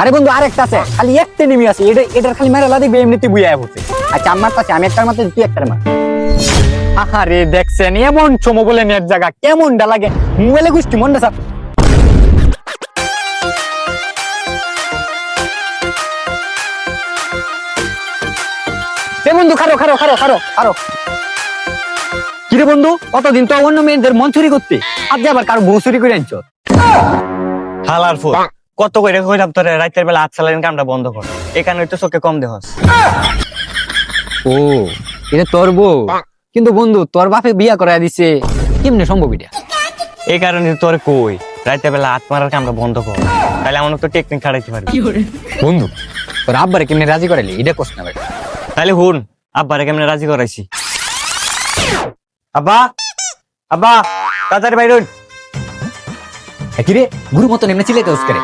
আরে বন্ধু, আরেকটা আছে। খালি একটা নেমে আছে। এটা এটার খালি মেরা লাদি এমনিতে বুয়া বসে আচ্ছা আমার কাছে আমি একটার মাত্র তুই একটার মার আহারে, দেখছেন, এমন চমো বলে নেট জায়গা কেমনটা লাগে? মোবাইলে গুষ্টি মনটা সাপ এ বন্ধু খারো খারো খারো খারো খারো কিরে বন্ধু, কতদিন তো অন্য মেয়েদের মন চুরি করতে? আজ আবার কারও বউ চুরি করে আনছো? হালার ফুল। কত করে কইরাম তোরে রাতের বেলা হাত চালাইন কামটা বন্ধ কর। এখানে তো চোখে কম দেহস ও এটা তোর বউ? কিন্তু বন্ধু তোর বাপে বিয়া করায় দিছে। কেমনে সম্ভব এটা? এই কারণে তোর কই রাতের বেলা হাত মারার কামটা বন্ধ কর। তাহলে আমার তো টেকনিক খাটাইতে পারবি। বন্ধু তোর আব্বারে কেমনে রাজি করাইলি? এটা কোস না ভাই। তাহলে হুন আব্বারে কেমনে রাজি করাইছি? আব্বা আব্বা তাড়াতাড়ি বাইর। কিরে গুরু মতন এমনি চিলাইতে হোস করে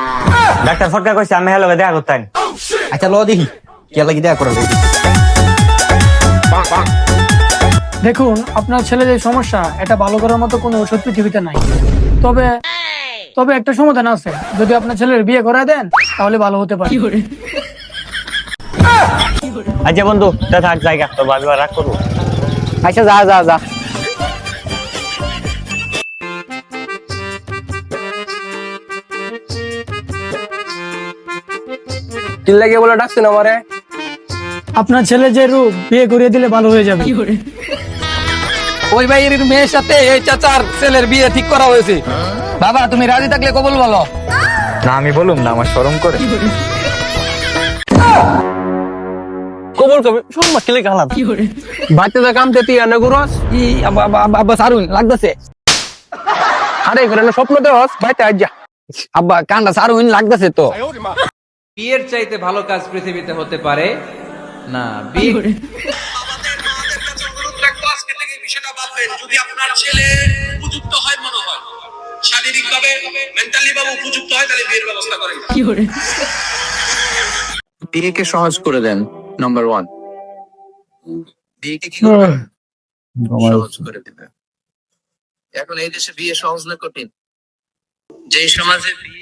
ডাক্তার ফটকা কইছে আমি হ্যালো দেখা করতেন আচ্ছা ল দেখি কে লাগি দেখা করবে দেখুন আপনার ছেলে যে সমস্যা এটা ভালো করার মতো কোনো ওষুধ পৃথিবীতে নাই। তবে তবে একটা সমাধান আছে। যদি আপনার ছেলের বিয়ে করায় দেন তাহলে ভালো হতে পারে। আচ্ছা বন্ধু তা থাক জায়গা। তোর বাবি রাগ করব। আচ্ছা যা যা যা। কি লাগে বলে ডাকছেন আমারে। আপনার ছেলে যে রূপ বিয়ে করিয়ে দিলে ভালো হয়ে যাবে। ওই ভাইয়ের মেয়ের সাথে এই চাচার ছেলের বিয়ে ঠিক করা হয়েছে। বাবা তুমি রাজি থাকলে কবল বলো। না আমি বলুম না আমার শরম করে। কবল কবে সব মাসলে গালাম বাচ্চাটা কামতে তুই আনে গুরস ই আব্বা- সারুন লাগতেছে। আরে এখানে স্বপ্ন দেওয়াস বাইতে আজ যা আব্বা কান্ডা সারুন লাগতেছে তো। বিয়ের চাইতে ভালো কাজ পৃথিবীতে হতে পারে না। বিয়ে বিষয়টা যদি আপনার ছেলে উপযুক্ত হয় মনে হয় শারীরিক মেন্টালি ভাবে উপযুক্ত হয় তাহলে বিয়ের ব্যবস্থা করেন। বিয়েকে সহজ করে দেন নাম্বার ওয়ান বিয়েকে কি সহজ করে দিবেন। এখন এই দেশে বিয়ে সহজ না কঠিন? যেই সমাজে বিয়ে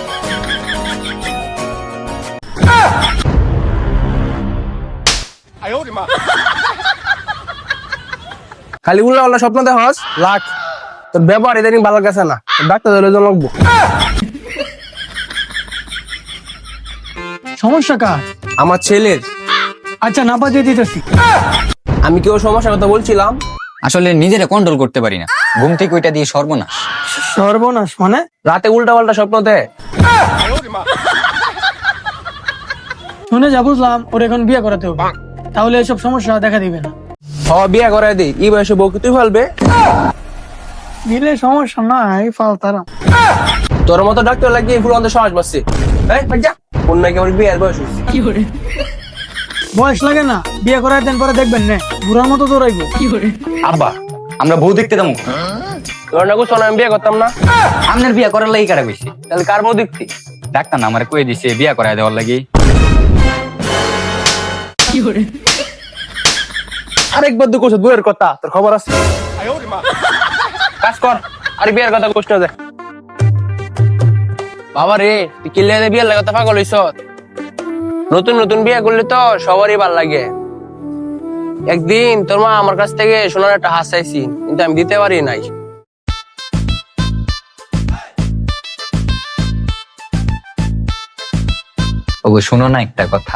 খালি উল্লা উল্লা স্বপ্ন দেওয়াস লাখ তোর ব্যাপার ইদানিং ভালো গেছে না ডাক্তার ধরে লাগবো। সমস্যা কার? আমার ছেলের। আচ্ছা না বাজিয়ে দিতেছি। আমি কেউ সমস্যার কথা বলছিলাম? আসলে নিজেরা কন্ট্রোল করতে পারি না। ঘুম থেকে ওইটা দিয়ে সর্বনাশ। সর্বনাশ মানে? রাতে উল্টা পাল্টা স্বপ্ন দেয় শুনে যা বুঝলাম ওর এখন বিয়ে করাতে হবে। তাহলে এসব সমস্যা দেখা দিবে না। হ বিয়ে করে দি এই বয়সে বউ কি তুই ফেলবে? দিলে সমস্যা নাই তোর মতো ডাক্তার লাগিয়ে ফুল এই যা অন্য কেবল বিয়ের বয়স হয়েছে? বয়স লাগে না বিয়ে করায় দেন পরে দেখবেন না বুড়ার মতো দৌড়াইবো। আব্বা আমরা বউ দেখতে যাব তোর না কুছ আমি বিয়ে করতাম না। আপনার বিয়ে করার লাগি কারা বেশি তাহলে কার বউ দেখতি? ডাক্তার না আমার কয়ে দিছে বিয়া করায় দেওয়ার লাগি। আরেকবার দুঃখ বউয়ের কথা তোর খবর আছে? কাজ কর আর বিয়ের কথা যায় বাবা রে তুই কিল্লে বিয়ের লাগে কথা পাগল হইছ? নতুন নতুন বিয়ে করলে তো সবারই ভালো লাগে। একদিন তোর মা আমার কাছ থেকে সোনার একটা হাস চাইছি কিন্তু আমি দিতে পারি নাই। ওগো শোনো না একটা কথা।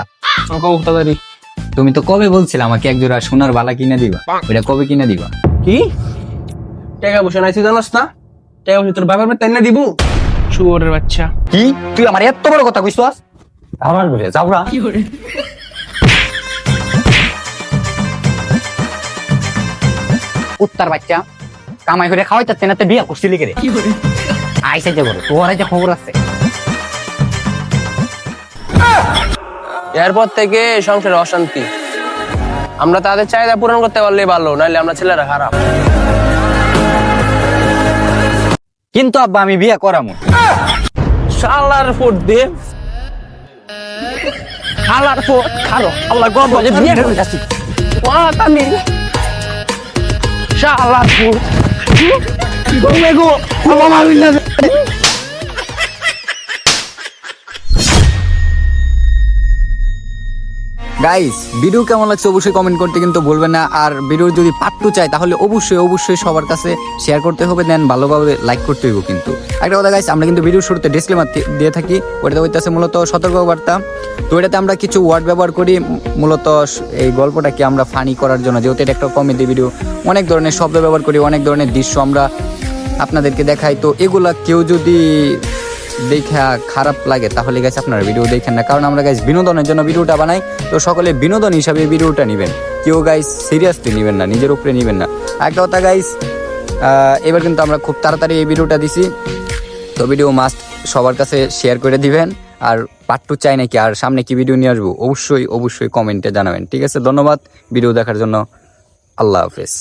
তুমি তো কবে বলছিলে আমাকে এক জোড়া সোনার বালা কিনে দিবা? ওইটা কবে কিনে দিবা? কি? টাকা পয়সা নাইছি জানাস না। টাকা পয়সা তোর বাবার তাই না দিব। শুয়োরের বাচ্চা। কি? তুই আমার এত বড় কথা কইছস? আমার বলে যাবরা উত্তর বাচ্চা কামাই করে খাওয়াই যাচ্ছে না বিয়া করছিলি কে রে? আইসা যে বড় তোর যে খবর আছে। এরপর থেকে সংসারে অশান্তি। আমরা তাদের চাহিদা পূরণ করতে পারলে ভালো নাহলে আমরা ছেলেরা খারাপ। কিন্তু আব্বা আমি বিয়ে করামু। শালার ফুট দিয়ে শালার ফুট খারো আল্লাহ গো বলে বিয়ে করে যাচ্ছি আমি। শালার ফুট। গো গো আমার মারবি গাইস ভিডিও কেমন লাগছে অবশ্যই কমেন্ট করতে কিন্তু বলবেন না। আর ভিডিও যদি পার্ট টু চাই তাহলে অবশ্যই অবশ্যই সবার কাছে শেয়ার করতে হবে দেন ভালোভাবে লাইক করতে হইব কিন্তু। একটা কথা গাইস আমরা কিন্তু ভিডিও শুরুতে ডিসক্লেমার দিয়ে থাকি। ওটাতে হইতেছে মূলত সতর্কবার্তা। তো এটাতে আমরা কিছু ওয়ার্ড ব্যবহার করি। মূলত এই গল্পটাকে আমরা ফানি করার জন্য। যেহেতু এটা একটা কমেডি ভিডিও অনেক ধরনের শব্দ ব্যবহার করি, অনেক ধরনের দৃশ্য আমরা আপনাদেরকে দেখাই। তো এগুলা কেউ যদি দেখা খারাপ লাগে, তাহলে গেছে আপনারা ভিডিও দেখেন না। কারণ আমরা গাইজ বিনোদনের জন্য ভিডিওটা বানাই, তো সকলে বিনোদন হিসাবে ভিডিওটা নেবেন। কেউ গাইজ সিরিয়াসলি নেবেন না, নিজের উপরে নেবেন না। একটা কথা গাইজ এবার কিন্তু আমরা খুব তাড়াতাড়ি এই ভিডিওটা দিছি। তো ভিডিও মাস্ট সবার কাছে শেয়ার করে দিবেন। আর পার্ট টু চাই নাকি, আর সামনে কি ভিডিও নিয়ে আসব, অবশ্যই অবশ্যই কমেন্টে জানাবেন। ঠিক আছে, ধন্যবাদ। ভিডিও দেখার জন্য আল্লাহ হাফেজ।